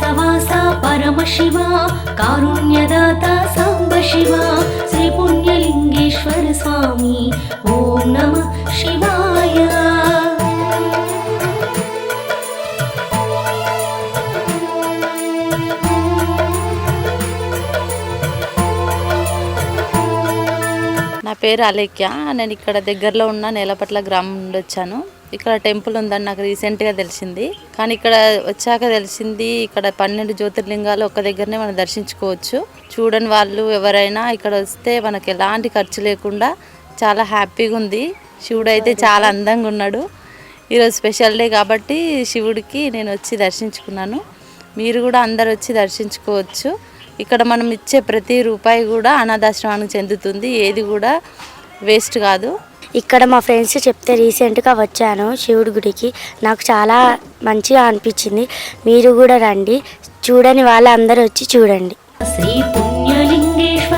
సవాస పరమశివ కారుణ్యదాత సాంబ శివ శ్రీ పుణ్యలింగేశ్వర స్వామి ఓం నమ శివాయ. నా పేరు అలేఖ్య నేను ఇక్కడ దగ్గరలో ఉన్న నేలపట్ల గ్రామం నుండి వచ్చాను. ఇక్కడ టెంపుల్ ఉందని నాకు రీసెంట్గా తెలిసింది. కానీ ఇక్కడ వచ్చాక తెలిసింది ఇక్కడ పన్నెండు జ్యోతిర్లింగాలు ఒక్క దగ్గరనే మనం దర్శించుకోవచ్చు. చూడని వాళ్ళు ఎవరైనా ఇక్కడ వస్తే మనకి ఎలాంటి ఖర్చు లేకుండా చాలా హ్యాపీగా ఉంది. శివుడు అయితే చాలా అందంగా ఉన్నాడు. ఈరోజు స్పెషల్ డే కాబట్టి శివుడికి నేను వచ్చి దర్శించుకున్నాను. మీరు కూడా అందరు వచ్చి దర్శించుకోవచ్చు. ఇక్కడ మనం ఇచ్చే ప్రతి రూపాయి కూడా అనాథాశ్రమానికి చెందుతుంది. ఏది కూడా వేస్ట్ కాదు. ఇక్కడ మా ఫ్రెండ్స్ చెప్తే రీసెంట్గా వచ్చాను శివుడి గుడికి. నాకు చాలా మంచిగా అనిపించింది. మీరు కూడా రండి. చూడని వాళ్ళందరూ వచ్చి చూడండి. శ్రీ పుణ్యలింగేశ్వర